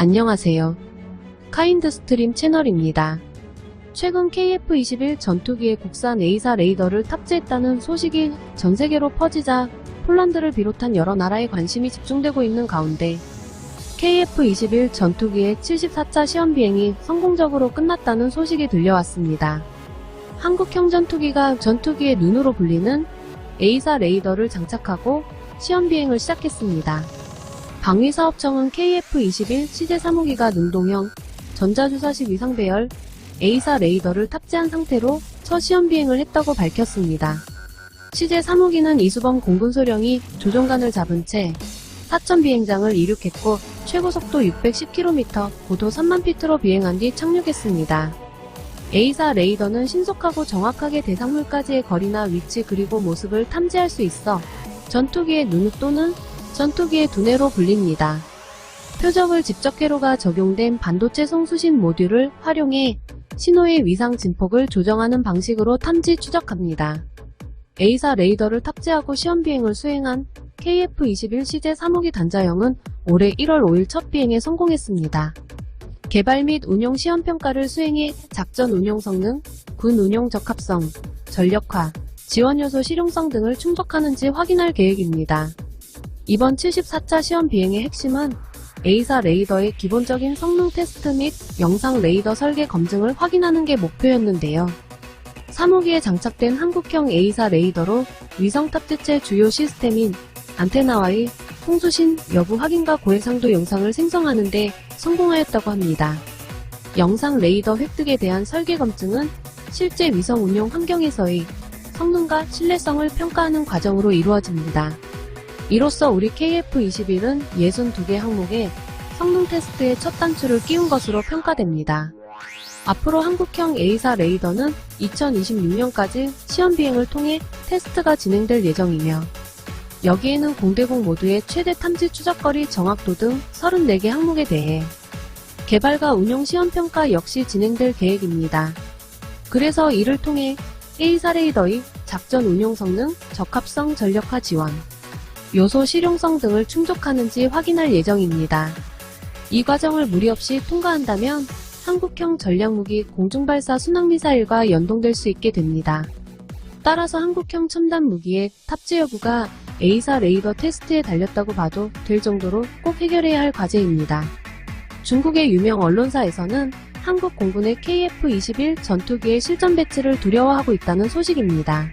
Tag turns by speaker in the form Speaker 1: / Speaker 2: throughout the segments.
Speaker 1: 안녕하세요. 카인드 스트림 채널입니다. 최근 KF-21 전투기에 국산 A사 레이더를 탑재했다는 소식이 전 세계로 퍼지자 폴란드를 비롯한 여러 나라의 관심이 집중되고 있는 가운데 KF-21 전투기의 74차 시험 비행이 성공적으로 끝났다는 소식이 들려왔습니다. 한국형 전투기가 전투기의 눈으로 불리는 A사 레이더를 장착하고 시험 비행을 시작했습니다. 방위사업청은 KF-21 시제 3호기가 능동형 전자주사식 위상 배열 A사 레이더를 탑재한 상태로 첫 시험 비행을 했다고 밝혔습니다. 시제 3호기는 이수범 공군소령이 조종관을 잡은 채 사천 비행장을 이륙했고 최고 속도 610km, 고도 3만 피트로 비행한 뒤 착륙했습니다. A사 레이더는 신속하고 정확하게 대상물까지의 거리나 위치 그리고 모습을 탐지할 수 있어 전투기의 눈 또는 전투기의 두뇌로 불립니다. 표적을 직접회로가 적용된 반도체 송수신 모듈을 활용해 신호의 위상 진폭을 조정하는 방식으로 탐지 추적합니다. A사 레이더를 탑재하고 시험 비행을 수행한 KF-21 CJ 3호기 단자형은 올해 1월 5일 첫 비행에 성공했습니다. 개발 및 운용 시험 평가를 수행해 작전 운용 성능, 군 운용 적합성, 전력화, 지원 요소 실용성 등을 충족하는지 확인할 계획입니다. 이번 74차 시험 비행의 핵심은 A사 레이더의 기본적인 성능 테스트 및 영상 레이더 설계 검증을 확인하는 게 목표였는데요. 3호기에 장착된 한국형 A사 레이더로 위성 탑재체 주요 시스템인 안테나와의 통수신 여부 확인과 고해상도 영상을 생성하는 데 성공하였다고 합니다. 영상 레이더 획득에 대한 설계 검증은 실제 위성 운용 환경에서의 성능과 신뢰성을 평가하는 과정으로 이루어집니다. 이로써 우리 KF-21은 62개 항목에 성능 테스트의 첫 단추를 끼운 것으로 평가됩니다. 앞으로 한국형 A사 레이더는 2026년까지 시험 비행을 통해 테스트가 진행될 예정이며 여기에는 공대공 모두의 최대 탐지 추적거리 정확도 등 34개 항목에 대해 개발과 운용 시험 평가 역시 진행될 계획입니다. 그래서 이를 통해 A사 레이더의 작전 운용 성능, 적합성, 전력화 지원, 요소 실용성 등을 충족하는지 확인할 예정입니다. 이 과정을 무리 없이 통과한다면 한국형 전략무기 공중발사 순항미사일과 연동될 수 있게 됩니다. 따라서 한국형 첨단 무기의 탑재 여부가 A사 레이더 테스트에 달렸다고 봐도 될 정도로 꼭 해결해야 할 과제입니다. 중국의 유명 언론사에서는 한국 공군의 KF-21 전투기의 실전 배치를 두려워하고 있다는 소식입니다.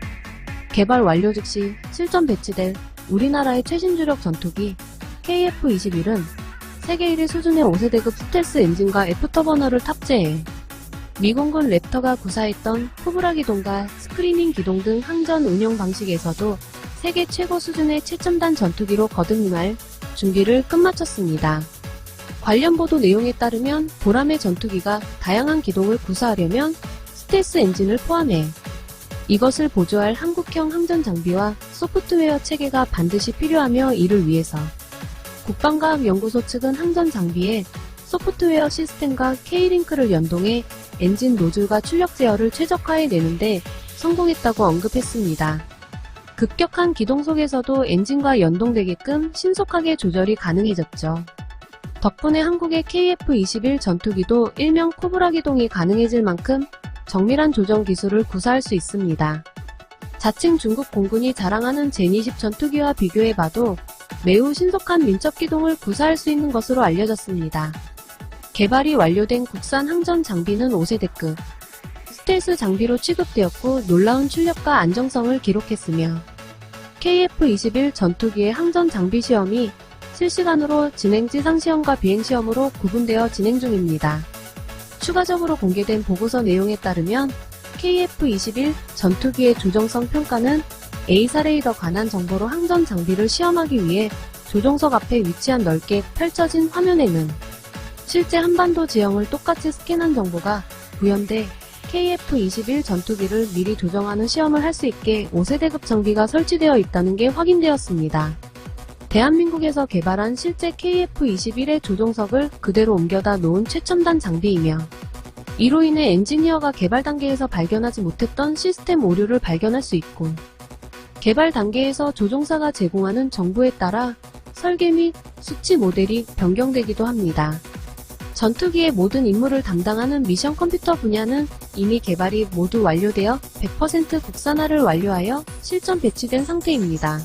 Speaker 1: 개발 완료 즉시 실전 배치될 우리나라의 최신 주력 전투기 KF-21은 세계 1위 수준의 5세대급 스텔스 엔진과 애프터버너를 탑재해 미공군 랩터가 구사했던 코브라 기동과 스크리닝 기동 등 항전 운용 방식에서도 세계 최고 수준의 최첨단 전투기로 거듭날 준비를 끝마쳤습니다. 관련 보도 내용에 따르면 보람의 전투기가 다양한 기동을 구사하려면 스텔스 엔진을 포함해 이것을 보조할 한국형 항전 장비와 소프트웨어 체계가 반드시 필요하며 이를 위해서 국방과학연구소 측은 항전 장비에 소프트웨어 시스템과 K링크를 연동해 엔진 노즐과 출력 제어를 최적화해 내는데 성공했다고 언급했습니다. 급격한 기동 속에서도 엔진과 연동되게끔 신속하게 조절이 가능해졌죠. 덕분에 한국의 KF-21 전투기도 일명 코브라 기동이 가능해질 만큼 정밀한 조정 기술을 구사할 수 있습니다. 자칭 중국 공군이 자랑하는 제니10 전투기와 비교해봐도 매우 신속한 민첩 기동을 구사할 수 있는 것으로 알려졌습니다. 개발이 완료된 국산 항전 장비는 5세대급, 스텔스 장비로 취급되었고 놀라운 출력과 안정성을 기록했으며 KF-21 전투기의 항전 장비 시험이 실시간으로 진행 지상 시험과 비행 시험으로 구분되어 진행 중입니다. 추가적으로 공개된 보고서 내용에 따르면 KF-21 전투기의 조정성 평가는 A사 레이더 관한 정보로 항전 장비를 시험하기 위해 조종석 앞에 위치한 넓게 펼쳐진 화면에는 실제 한반도 지형을 똑같이 스캔한 정보가 구현돼 KF-21 전투기를 미리 조정하는 시험을 할 수 있게 5세대급 장비가 설치되어 있다는 게 확인되었습니다. 대한민국에서 개발한 실제 KF-21의 조종석을 그대로 옮겨다 놓은 최첨단 장비이며 이로 인해 엔지니어가 개발 단계에서 발견하지 못했던 시스템 오류를 발견할 수 있고 개발 단계에서 조종사가 제공하는 정보에 따라 설계 및 수치 모델이 변경되기도 합니다. 전투기의 모든 임무를 담당하는 미션 컴퓨터 분야는 이미 개발이 모두 완료되어 100% 국산화를 완료하여 실전 배치된 상태입니다.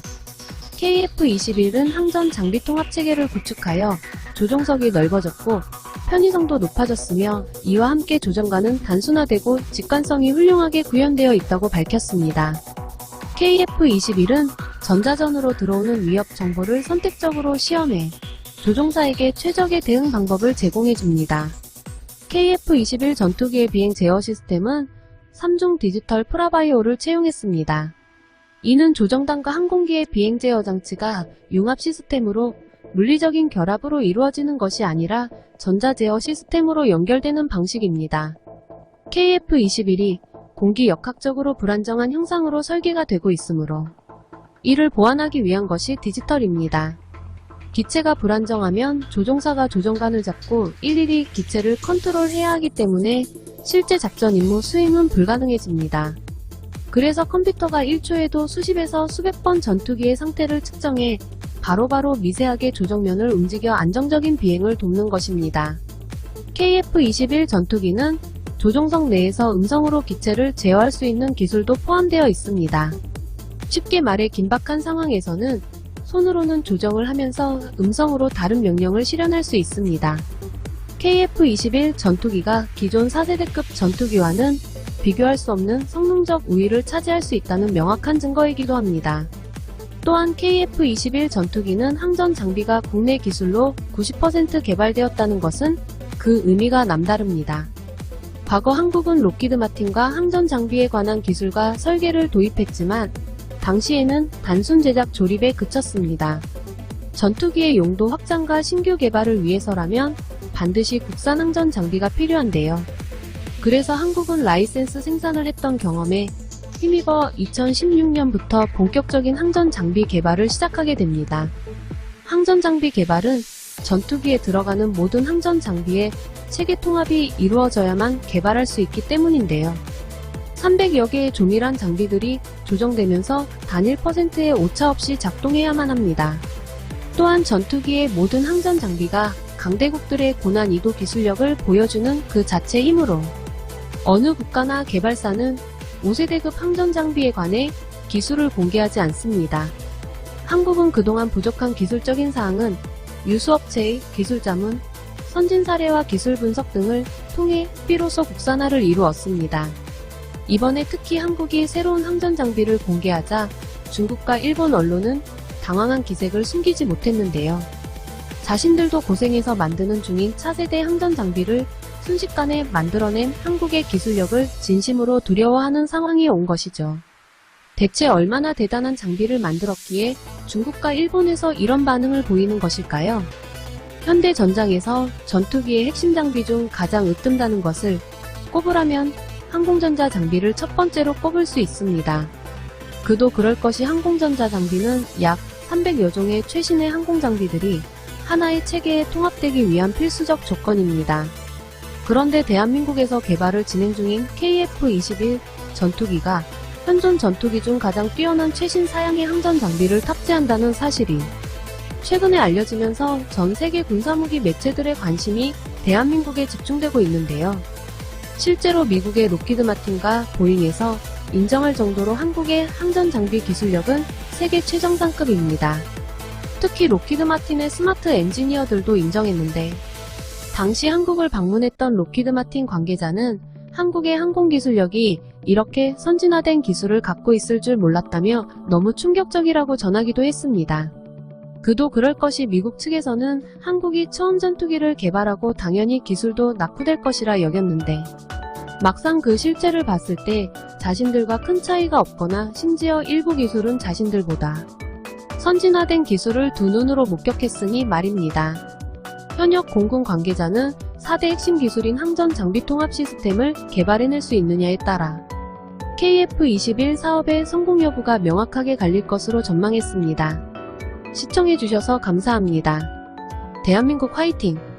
Speaker 1: KF-21은 항전 장비 통합 체계를 구축하여 조종석이 넓어졌고 편의성도 높아졌으며 이와 함께 조정관은 단순화되고 직관성이 훌륭하게 구현되어 있다고 밝혔습니다. KF-21은 전자전으로 들어오는 위협 정보를 선택적으로 시험해 조종사에게 최적의 대응 방법을 제공해 줍니다. KF-21 전투기의 비행 제어 시스템은 3중 디지털 프라바이오를 채용했습니다. 이는 조정단과 항공기의 비행 제어 장치가 융합 시스템으로 물리적인 결합으로 이루어지는 것이 아니라 전자 제어 시스템으로 연결되는 방식입니다. KF-21이 공기 역학적으로 불안정한 형상으로 설계가 되고 있으므로 이를 보완하기 위한 것이 디지털입니다. 기체가 불안정하면 조종사가 조종관을 잡고 일일이 기체를 컨트롤해야 하기 때문에 실제 작전 임무 수행은 불가능해집니다. 그래서 컴퓨터가 1초에도 수십에서 수백 번 전투기의 상태를 측정해 바로 바로 미세하게 조정면을 움직여 안정적인 비행을 돕는 것입니다. KF-21 전투기는 조종석 내에서 음성으로 기체를 제어할 수 있는 기술도 포함되어 있습니다. 쉽게 말해 긴박한 상황에서는 손으로는 조정을 하면서 음성으로 다른 명령을 실현할 수 있습니다. KF-21 전투기가 기존 4세대급 전투기와는 비교할 수 없는 성능 적 우위를 차지할 수 있다는 명확한 증거이기도 합니다. 또한 KF-21 전투기는 항전 장비가 국내 기술로 90% 개발되었다는 것은 그 의미가 남다릅니다. 과거 한국은 로키드 마틴과 항전 장비에 관한 기술과 설계를 도입했지만 당시에는 단순 제작 조립에 그쳤습니다. 전투기의 용도 확장과 신규 개발을 위해서라면 반드시 국산 항전 장비가 필요한데요. 그래서 한국은 라이센스 생산을 했던 경험에 힘입어 2016년부터 본격적인 항전 장비 개발을 시작하게 됩니다. 항전 장비 개발은 전투기에 들어가는 모든 항전 장비의 체계 통합이 이루어져야만 개발할 수 있기 때문인데요. 300여 개의 조밀한 장비들이 조정되면서 단 1%의 오차 없이 작동해야만 합니다. 또한 전투기의 모든 항전 장비가 강대국들의 고난 이도 기술력을 보여주는 그 자체 힘으로 어느 국가나 개발사는 5세대급 항전 장비에 관해 기술을 공개하지 않습니다. 한국은 그동안 부족한 기술적인 사항은 유수업체의 기술 자문, 선진 사례와 기술 분석 등을 통해 비로소 국산화를 이루었습니다. 이번에 특히 한국이 새로운 항전 장비를 공개하자 중국과 일본 언론은 당황한 기색을 숨기지 못했는데요. 자신들도 고생해서 만드는 중인 차세대 항전 장비를 순식간에 만들어낸 한국의 기술력을 진심으로 두려워하는 상황이 온 것이죠. 대체 얼마나 대단한 장비를 만들었기에 중국과 일본에서 이런 반응을 보이는 것일까요? 현대 전장에서 전투기의 핵심 장비 중 가장 으뜸다는 것을 꼽으라면 항공전자 장비를 첫 번째로 꼽을 수 있습니다. 그도 그럴 것이 항공전자 장비는 약 300여 종의 최신의 항공 장비들이 하나의 체계에 통합되기 위한 필수적 조건입니다. 그런데 대한민국에서 개발을 진행 중인 KF-21 전투기가 현존 전투기 중 가장 뛰어난 최신 사양의 항전 장비를 탑재한다는 사실이 최근에 알려지면서 전 세계 군사무기 매체들의 관심이 대한민국에 집중되고 있는데요. 실제로 미국의 로키드 마틴과 보잉에서 인정할 정도로 한국의 항전 장비 기술력은 세계 최정상급입니다. 특히 로키드 마틴의 스마트 엔지니어들도 인정했는데 당시 한국을 방문했던 로키드 마틴 관계자는 한국의 항공 기술력이 이렇게 선진화된 기술을 갖고 있을 줄 몰랐다며 너무 충격적이라고 전하기도 했습니다. 그도 그럴 것이 미국 측에서는 한국이 처음 전투기를 개발하고 당연히 기술도 낙후될 것이라 여겼는데 막상 그 실제를 봤을 때 자신들과 큰 차이가 없거나 심지어 일부 기술은 자신들보다 선진화된 기술을 두 눈으로 목격했으니 말입니다. 현역 공군 관계자는 4대 핵심 기술인 항전 장비 통합 시스템을 개발해낼 수 있느냐에 따라 KF-21 사업의 성공 여부가 명확하게 갈릴 것으로 전망했습니다. 시청해주셔서 감사합니다. 대한민국 화이팅!